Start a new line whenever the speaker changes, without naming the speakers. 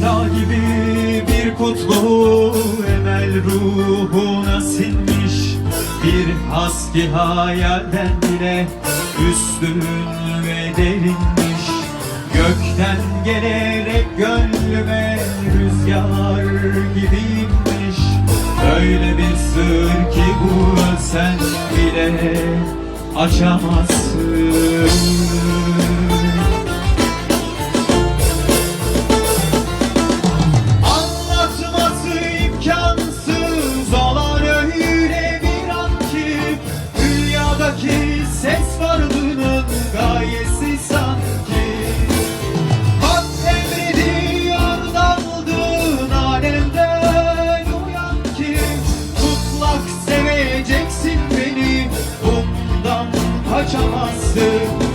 Sevda gibi bir kutlu emel ruhuna sinmiş Bir haski hayalden bile üstün ve derinmiş. Gökten gelerek gönlüme rüzgar gibiymiş Öyle bir sır ki bu sen bile açamazsın kaçamazsın